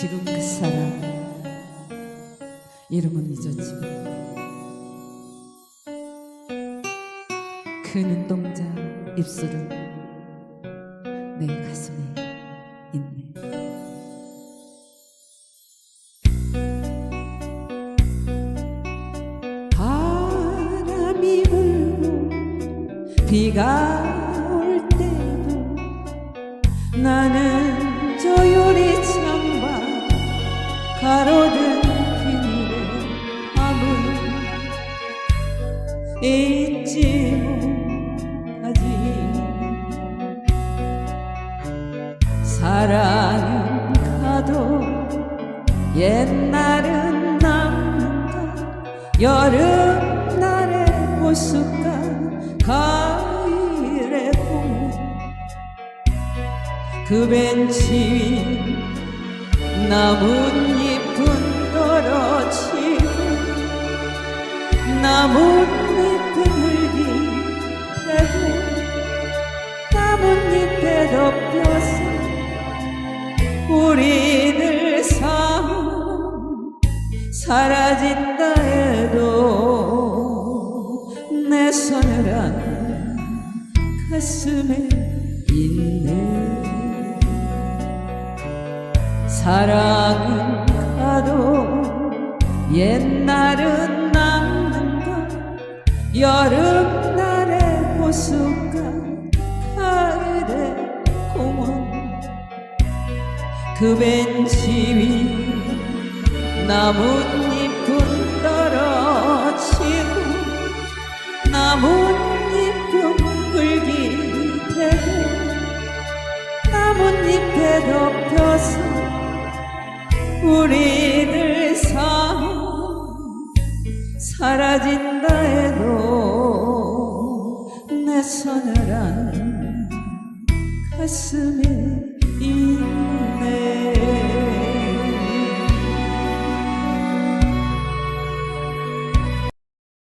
지금 그 사람. 이름은 잊었지만. 그 눈동자 입술은 내 가슴에 있네. 비가 올 때도 나는 잊지 못하지. 사랑은 가도 옛날은 남는다 여름날의 모습과 가을의 봄. 그 벤치 위 나뭇잎은 떨어지고 나뭇 덮여서 우리들 삶 사라진다 해도 내 서늘한 가슴에 있네. 사랑은 가도 옛날은 남는가? 여름날의 모습과 가 그 벤치 위 나뭇잎은 떨어지고 나뭇잎은 흙이 되고 나뭇잎에 덮여서 우리들 삶 사라진다 해도 내 서늘한 가슴에